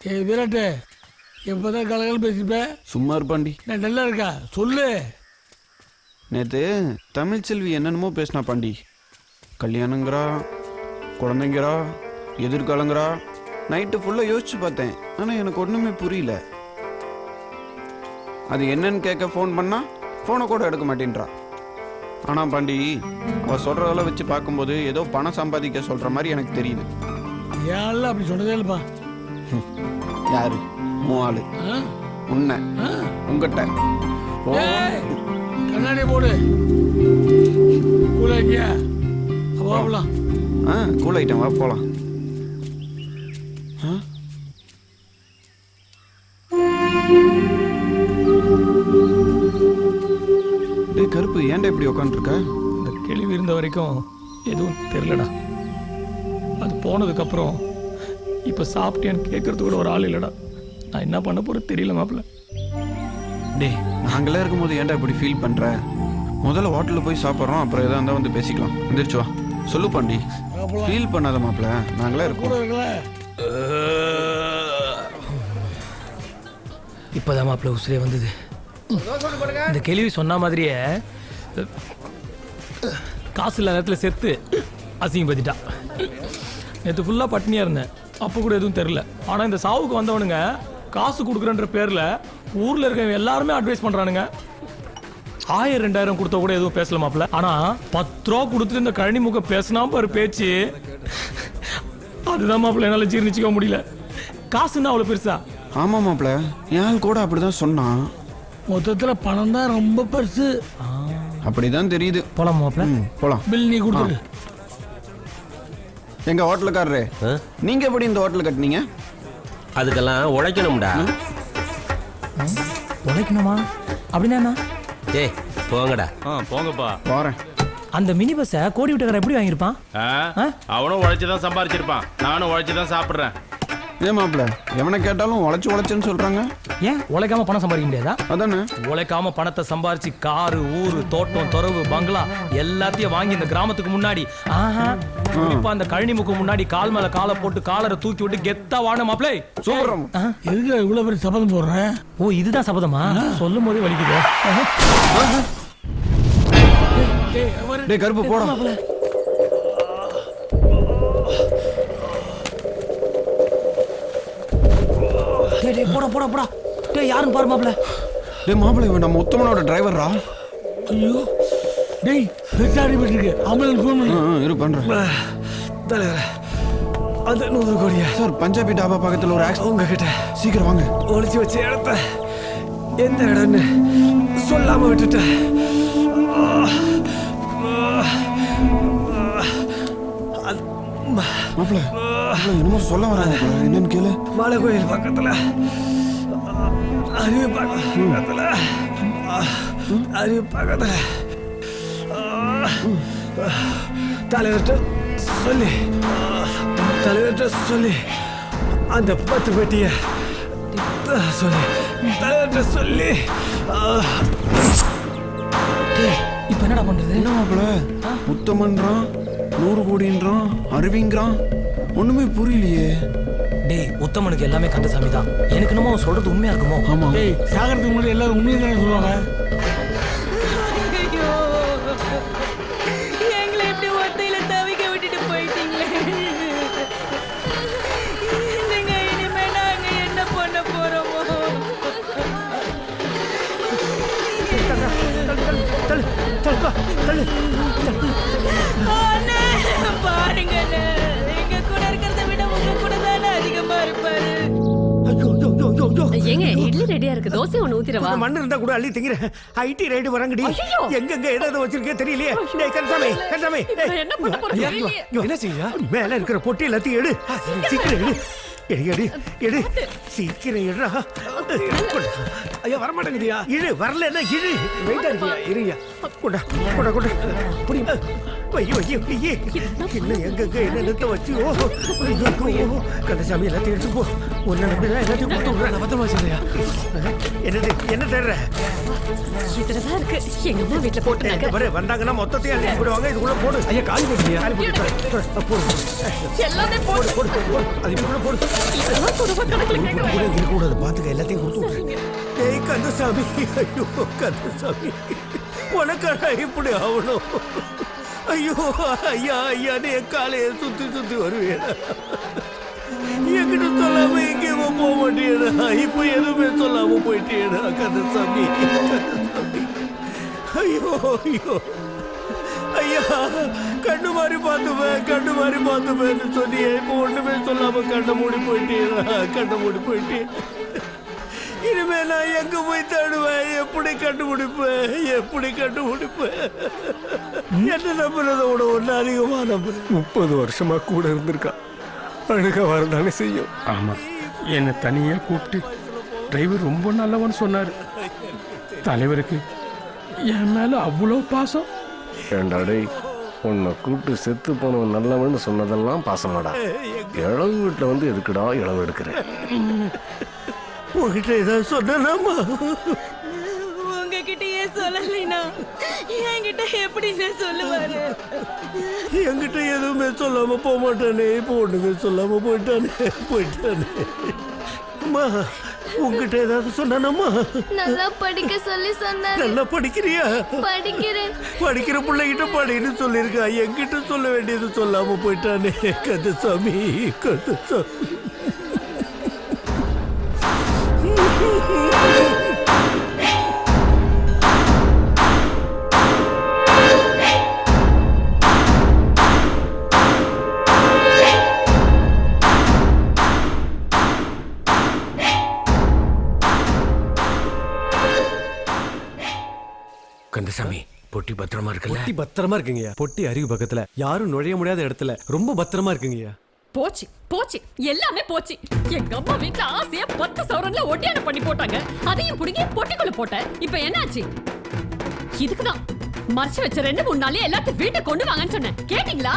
ஏய் விராட்டு எப்போதான் கலகல பேசிப்ப சும்மா இருப்பாண்டி. நான் நல்லா இருக்கா? சொல்லு. நேற்று தமிழ்ச்செல்வி என்னென்னமோ பேசினா பாண்டி. கல்யாணங்கிறா குழந்தைங்கிறா எதிர்காலங்கிறா. நைட்டு ஃபுல்லாக யோசிச்சு பார்த்தேன். ஆனால் எனக்கு ஒன்றுமே புரியல. அது என்னன்னு கேட்க ஃபோன் பண்ணா ஃபோனை கூட எடுக்க மாட்டேன்றா. ஆனால் பாண்டி அவள் சொல்கிறதெல்லாம் வச்சு பார்க்கும்போது ஏதோ பணம் சம்பாதிக்க சொல்கிற மாதிரி எனக்கு தெரியுது. ஏன்ல அப்படி சொன்னதே இல்லைப்பா. யாரு? உன் ஆளு? உன்னை. ஏய், கண்ணாடி போடு. கூலாக்கியா போகலாம் ஆ கூல் வா போகலாம் டேய் கருப்பு ஏன்டா இப்படி உட்காந்துருக்க இந்த கேள்வி இருந்த வரைக்கும் எதுவும் தெரிலடா அது போனதுக்கப்புறம் சாப்பிட்டேன்னு கேட்கறது கூட ஒரு ஆள் இல்லைடா. நான் என்ன பண்ண போகிறது தெரியல மாப்பிள்ள. டேய் நாங்களே இருக்கும்போது ஏன்டா இப்படி ஃபீல் பண்ற? முதல்ல ஹோட்டலில் போய் சாப்பிட்றோம் அப்புறம் எதா இருந்தால் வந்து பேசிக்கலாம். எந்திரிச்சு வா. சொல்லு பாண்டி. ஃபீல் பண்ணாத மாப்பிள்ள. நாங்களே இருக்கோம். இப்போதான் மாப்பிள்ள உசுரே வந்தது. இந்த கேள்வி சொன்ன மாதிரியே காசு இல்லாத நேரத்தில் செத்து அசிங்கப்படுத்திட்டா. நேற்று ஃபுல்லாக பட்னியாக இருந்தேன். அப்போ கூட எதுவும் தெரில ஆனால் இந்த சாவுக்கு வந்தவனுங்க காசு கொடுக்குறன்ற பேரில் ஊரில் இருக்கவங்க எல்லாருமே அட்வைஸ் பண்ணுறானுங்க ஆயிரம் ரெண்டாயிரம் கொடுத்தா கூட எதுவும் பேசல மாப்பிள்ள. ஆனால் பத்து ரூபா கொடுத்துட்டு இந்த கழனி முகம் பேசினா பாரு பேச்சு. அதுதான் மாப்பிள்ள என்னால் ஜீர்ணிச்சிக்க முடியல. காசுன்னா அவ்வளோ பெருசா? ஆமாம் மாப்பிள்ள என் கூட அப்படி தான் சொன்னான். மொத்தத்தில் பணம் தான் ரொம்ப பெருசு. அப்படி தான் தெரியுது. போலாம் மாப்பிள்ள. ம் போகலாம் பில் நீ கொடுத்துரு எங்க ஹோட்டலுக்காரரே? நீங்க எப்படி இந்த ஹோட்டல் கட்டினீங்க? அதுக்கெல்லாம் உழைக்கணும்டா. உழைக்கணுமா? அப்படின்னா என்ன? ஏய் போங்கடா. ஆ போங்கப்பா. போறேன் அந்த மினி பஸ்ஸை கோடி விட்டுக்கார எப்படி வாங்கியிருப்பான்? ஆ? ஆ? அவனும் உழைச்சு தான் சம்பாரிச்சிருப்பான். நானும் உழைச்சு தான் சாப்பிட்றேன். ஏன் மாப்பிள்ள எவனை கேட்டாலும் உழைச்சு உழைச்சுன்னு சொல்றாங்க. ஏன்? உழைக்காம பணம் சம்பாதிக்க முடியாதா? அதானே. உழைக்காம பணத்தை சம்பாரிச்சு காரு ஊரு தோட்டம் துறவு பங்களா எல்லாத்தையும் வாங்கி இந்த கிராமத்துக்கு முன்னாடி ஆஹா குறிப்பா அந்த கழனிமுக்கு முன்னாடி கால் மேல காலை போட்டு காலரை தூக்கி விட்டு கெத்தா வாழ மாப்பிளை. சூப்பரம் எதுக்கு இவ்வளோ பெரிய சபதம் போடுறேன் ஓ இதுதான் சபதமா? சொல்லும் போதே வலிக்குது. டேய் கருப்பு போடா. டேய் போடா போடா போடா. டேய் யாருன்னு பாரு மாப்பிள டேய் மாப்பிள்ள இவன் நம்ம உத்தமனோட டிரைவரா ஐயோ. டேய் பெருசா அடிபட்டுருக்கு ஆம்புலன்ஸ் ஃபோன் பண்ணு. இரு பண்றேன். தலைவர். அந்த நூறு கோடியா? சார் பஞ்சாபி டாபா பக்கத்துல ஒரு ஆக்சிடென்ட் உங்ககிட்ட. சீக்கிரம் வாங்க. ஒளிச்சு வச்ச இடத்த எந்த இடம்னு சொல்லாம விட்டுட்டேன். மாப்பிள்ள மாப்பிள்ள என்னமோ சொல்ல வராங்க. என்னன்னு கேளு. மலை கோயில் பக்கத்துல. அருவி பக்கத்துல. அருவி பக்கத்துல. தலைவர்கிட்ட சொல்லி. தலைவர்கிட்ட சொல்லி. அந்த பத்து பெட்டிய சொல்லி. தலைவர்கிட்ட சொல்லி. டேய் இப்போ என்னடா பண்றது? என்ன மாப்பிள்ள? உத்தமன்றான் நூறு கோடின்றான் அருவிங்கிறான். ஒண்ணுமே புரியலையே. டேய் உத்தமனுக்கு எல்லாமே கந்தசாமி தான். எனக்கு என்னமோ அவன் சொல்றது உண்மையா இருக்குமோ? ஆமா. டேய் சாகரத்துக்கு முன்னாடி எல்லாரும் உண்மையை தானே சொல்லுவாங்க? ஐயோ. எங்களை இப்படி ஒத்தையில தவிக்க விட்டுட்டு போயிட்டீங்களே நீங்க இனிமே நாங்க என்ன பண்ண போறோமோ அண்ணே, பாருங்க அண்ணே. எங்க கூட இருக்கிறத விட உங்க கூட தானே அதிகமா இருப்பாரு? ஐயோ ஐயோ, ஐயோ, ஐயோ, ஐயோ. ஏங்க இட்லி ரெடியா இருக்கு. தோசை ஒண்ணு ஊத்திரவா மண்ணு இருந்தா கூட அள்ளி ஐடி ரைடு வரங்கடி. ஐயையோ. எங்கெங்க எதாவது வச்சிருக்கே தெரியலையே. டேய் கன்சாமி கன்சாமி என்ன பண்ண என்ன செய்ய? மேல இருக்கிற பொட்டி எல்லாத்தையும் எடு. சீக்கிரம் எடு. எடு. எடு எடு சீக்கிரம் எடுடா ஐயா வர மாட்டேங்குதியா இழு வரலன்னா இழு. வெயிட்டா இருக்கியா? இருங்க கொண்டா கொண்டா கொண்டா புரியுமா வைய வைய வைய இன்னும் எங்கெங்க என்னென்னத்த வச்சு ஓ ஐயோ, ஐயோ. கந்தசாமி எல்லாத்தையும் எடுத்து போ உன்னை நம்பிதான் எல்லாத்தையும் கொடுத்து விடுறேன் பத்திரமா சொல்லியா என்னது என்ன தேடுற இதுலதான் இருக்கு எங்க அம்மா வீட்டுல போட்டுனாங்க பாரு வந்தாங்கன்னா மொத்தத்தையும் அள்ளி போடுவாங்க இதுக்குள்ள போடு ஐயா காலி போடுறியா காலி போடு போடு, எல்லாமே போடு போடு அது இதுக்குள்ள போடு இதெல்லாம் குடும்ப கணக்குல கூட கேட்கல. கூட இருக்கக்கூடாது பாத்துக்க எல்லாத்தையும் கொடுத்து விட்டுரு ஏய் கந்தசாமி ஐயோ கந்தசாமி உனக்காக இப்படி ஆகணும் ஐயோ ஐயா ஐயான்னு என் காலையை சுத்தி சுத்தி வருவேன் என்கிட்ட சொல்லாம எங்கேயுமே போக மாட்டேடா இப்ப எதுவுமே சொல்லாம போயிட்டேடா கந்தசாமி ஐயோ ஐயோ. ஐயா கண்ணு மாதிரி பார்த்துப்பேன் கண்ணு மாதிரி பார்த்துப்பேன்னு சொன்னியே. இப்போ ஒண்ணுமே சொல்லாம கண்ணை மூடி போயிட்டேடா கண்ணை மூடி போயிட்டேன். இனிமே நான் எங்க போய் தேடுவேன்? எப்படி கண்டுபிடிப்பேன்? எப்படி கண்டுபிடிப்பேன்? என்ன நம்புறத? விட ஒண்ணு அதிகமா நம்புறேன் முப்பது வருஷமா கூட இருந்திருக்கா. அழுக வரதானே செய்யும். ஆமா. என்னை தனியா கூப்பிட்டு டிரைவர் ரொம்ப நல்லவன் சொன்னாரு. தலைவருக்கு என் மேல அவ்வளோ பாசம். ஏண்டா டேய் உன்னை கூப்பிட்டு செத்து போனவன் நல்லவன்னு சொன்னதெல்லாம் பாசமாடா. இளவு வீட்டில் வந்து எதுக்குடா இளவு எடுக்கிறேன் உங்ககிட்ட ஏதாவது சொன்னாமா உங்ககிட்டயே சொல்லலைனா என்கிட்ட எப்படி நான் சொல்லுவாரு? என்கிட்ட எதுவுமே சொல்லாம போக மாட்டானே இப்போ ஒண்ணுமே சொல்லாம போயிட்டானே போயிட்டானே. அம்மா உங்ககிட்ட ஏதாவது சொன்னானம்மா நல்லா படிக்க சொல்லி சொன்னாரு. நல்லா படிக்கிறியா? படிக்கிறேன். படிக்கிற பிள்ளைகிட்ட படின்னு சொல்லியிருக்கா. என்கிட்ட சொல்ல வேண்டியது சொல்லாம போயிட்டானே. கந்தசாமி கந்தசாமி. கந்தசாமி பொட்டி பத்திரமா இருக்குல்ல? பொட்டி பத்திரமா இருக்குங்கய்யா. பொட்டி அறிவு பக்கத்துல. யாரும் நுழைய முடியாத இடத்துல. ரொம்ப பத்திரமா இருக்குங்கய்யா. போச்சு போச்சு. எல்லாமே போச்சு. எங்க அம்மா வீட்டுல ஆசைய பத்து சவரன்ல ஒட்டியான பண்ணி போட்டாங்க. அதையும் புடுங்கி பொட்டிக்குள்ள போட்டேன். இப்ப என்னாச்சு? இதுக்குதான். மறைச்சு வச்ச ரெண்டு மூணு நாளே எல்லாத்தையும் வீட்டை கொண்டு வாங்கன்னு சொன்னேன். கேட்டீங்களா?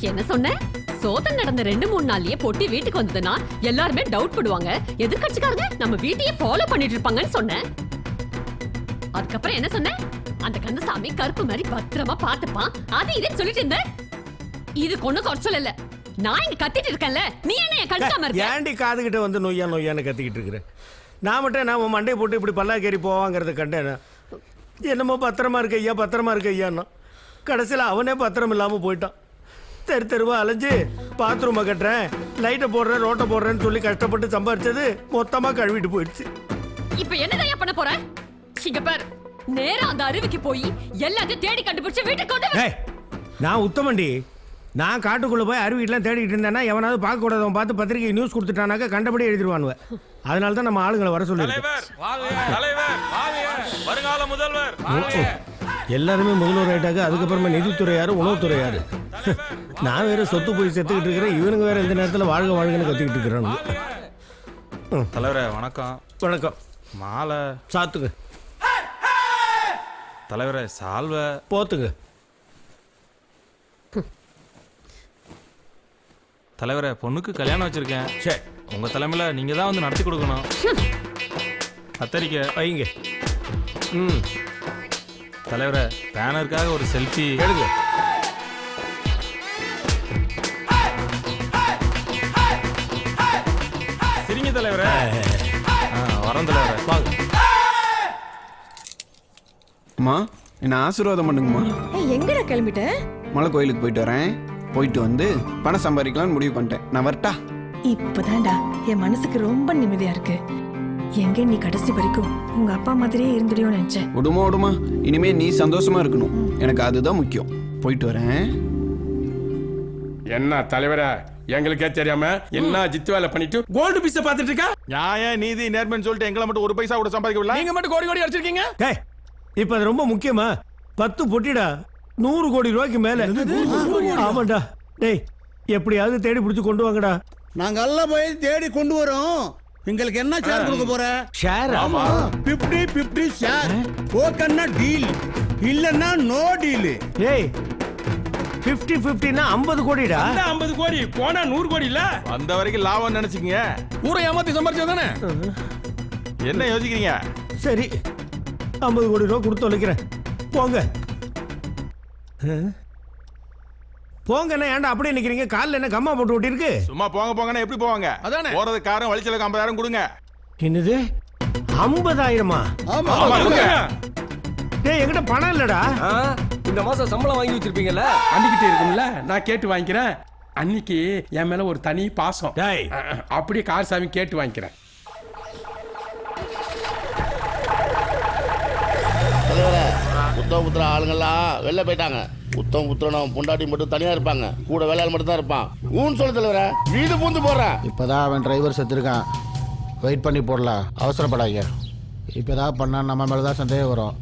என்ன சொன்னேன் சோதனை நடந்த ரெண்டு மூணு நாள்லயே பொட்டி வீட்டுக்கு வந்ததுன்னா எல்லாருமே டவுட் பண்ணுவாங்க எதிர்கட்சிக்காரங்க நம்ம வீட்டையே ஃபாலோ பண்ணிட்டு இருப்பாங்கன்னு சொன்னேன். அதுக்கப்புறம் என்ன சொன்னேன் அந்த கந்தசாமி கருப்பு மாதிரி பத்திரமா பாத்துப்பான் அது இதே சொல்லிட்டு இருந்தேன் இது கொண்டு குறைச்சல் இல்லை நான் இங்க கத்திட்டு இருக்கேன்ல. நீ என்ன என் கண்டுக்காம இருக்க ஏண்டி காதுகிட்ட வந்து நொய்யா நொய்யான்னு கத்திக்கிட்டு இருக்கிறேன் நான் மட்டும் நாம மண்டையை போட்டு இப்படி பல்லாக்கேறி போவாங்கிறத கண்டேன்? என்னமோ பத்திரமா இருக்க ஐயா பத்திரமா இருக்க ஐயான்னா. கடைசியில் அவனே பத்திரம் இல்லாமல் போயிட்டான். தெரு தெருவா அலைஞ்சு பாத்ரூமை கட்டுறேன் லைட்டை போடுறேன் ரோட்டை போடுறேன்னு சொல்லி கஷ்டப்பட்டு சம்பாரிச்சது மொத்தமாக கழுவிட்டு போயிடுச்சு. இப்ப என்னதான் பண்ண போற? இங்க பாரு நேரா அந்த அருவிக்கு போய் எல்லாத்தையும் தேடி கண்டுபிடிச்சு வீட்டுக்கு கொண்டு வா. ஏய் நான் உத்தமண்டி. நான் காட்டுக்குள்ளே போய் அருவிட்டெலாம் தேடிட்டு இருந்தேன்னா எவனாவது பார்க்கக்கூடாதவன் பார்த்து பத்திரிக்கை நியூஸ் கொடுத்துட்டானாக்கா கண்டபடி எழுதிடுவானுவ அதனால தான் நம்ம ஆளுங்களை வர சொல்லியிருக்கேன் வருங்கால முதல்வர் எல்லாருமே முதல்வர் ஆயிட்டாங்க அதுக்கப்புறமா நிதித்துறை யாரு உணவுத்துறை யாரு நான் வேற சொத்து போய் செத்துக்கிட்டு இருக்கிறேன் இவனுங்க வேற இந்த நேரத்தில் வாழ்க வாழ்கன்னு கத்திக்கிட்டு இருக்கிறானுங்க. தலைவரே வணக்கம். வணக்கம். மாலை. சாத்துங்க தலைவரே சால்வை. போத்துங்க தலைவரே பொண்ணுக்கு கல்யாணம் வச்சிருக்கேன். சரி உங்க தலைமையில நீங்க தான் வந்து நடத்தி கொடுக்கணும். கத்தரிக்கை வைங்க. ம். தலைவரே பேனருக்காக ஒரு செல்ஃபி. எடுங்க. சிரிங்க தலைவரே. ஆ, வரேன் தலைவரே. வாங்க. அம்மா என்ன ஆசீர்வாதம் பண்ணுங்கம்மா. எங்கடா கிளம்பிட்ட? மலை கோயிலுக்கு போயிட்டு வரேன். போயிட்டு வந்து பணம் சம்பாதிக்கலாம்னு முடிவு பண்ணிட்டேன். நான் வரட்டா? இப்பதான்டா. என் மனசுக்கு ரொம்ப நிம்மதியா இருக்கு. எங்க நீ கடைசி வரைக்கும் உங்க அப்பா மாதிரியே இருந்துடியோன்னு நினைச்சேன். விடுமா விடுமா. இனிமே நீ சந்தோஷமா இருக்கணும். எனக்கு அதுதான் முக்கியம். போயிட்டு வரேன். என்ன தலைவரா? எங்களுக்கே தெரியாம என்ன ஜித்து வேலை பண்ணிட்டு கோல்டு பீஸ பாத்துட்டு இருக்கா? நியாயம் நீதி நேர்மைன்னு சொல்லிட்டு எங்களை மட்டும் ஒரு பைசா கூட சம்பாதிக்க விடல நீங்க மட்டும் கோடி கோடி அடிச்சிருக்கீங்க? இப்போ அது ரொம்ப முக்கியமா? பத்து பொட்டிடா. நூறு கோடி ரூபாய்க்கு மேல. ஆமாண்டா. டேய் எப்படியாவது தேடி பிடிச்சு கொண்டு வாங்கடா. நாங்க எல்லாம் போய் தேடி கொண்டு வரோம். எங்களுக்கு என்ன ஷேர் கொடுக்க போற? ஷேர் ஆமா. பிப்டி பிப்டி ஷேர் ஓகன்னா டீல் இல்லன்னா நோ டீல் ஏய் ஃபிஃப்டி ஃபிஃப்டினா ஐம்பது கோடிடா. அந்த ஐம்பது கோடி போனா நூறு கோடி இல்ல? அந்த வரைக்கும் லாபம் நினைச்சுக்கங்க. ஊரை ஏமாத்தி சம்பாரிச்சா தானே? என்ன யோசிக்கிறீங்க? சரி ஐம்பது கோடி ரூபா கொடுத்து தொலைக்கிறேன். போங்க? போங்கண்ணே ஏன்டா அப்படியே நிக்கிறீங்க? காலில் என்ன கம்மா போட்டு ஓட்டிருக்கு சும்மா போங்க போங்கன்னா எப்படி போவாங்க? அதானே. போறது காரம் வழிச்சலுக்கு ஐம்பதாயிரம் கொடுங்க. என்னது? ஐம்பதாயிரமா? டேய் என்கிட்ட பணம் இல்லடா. இந்த மாசம் சம்பளம் வாங்கி வச்சிருப்பீங்கல்ல? அன்னிக்கிட்ட இருக்கும்ல? நான் கேட்டு வாங்கிக்கிறேன். அன்னைக்கு என் மேல ஒரு தனி பாசம். டேய். அப்படியே கார் சாமி கேட்டு வாங்கிக்கிறேன். உத்தம புத்திர ஆளுங்கெல்லாம் வெளில போயிட்டாங்க. உத்தம புத்திரனும் பொண்டாட்டி மட்டும் தனியா இருப்பாங்க. கூட வேலையாள் மட்டும் தான் இருப்பான். ஊன்னு சொல்லு தலைவரே வீடு பூந்து போடுறேன். இப்போதான் அவன் டிரைவர் செத்துருக்கான். வெயிட் பண்ணி போடலாம் அவசரப்படாதீங்க. இப்போ ஏதாவது பண்ணால் நம்ம மேலே தான் சந்தேகம் வரும்.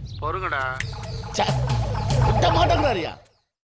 விட்ட மாட்டேங்கிறாரியா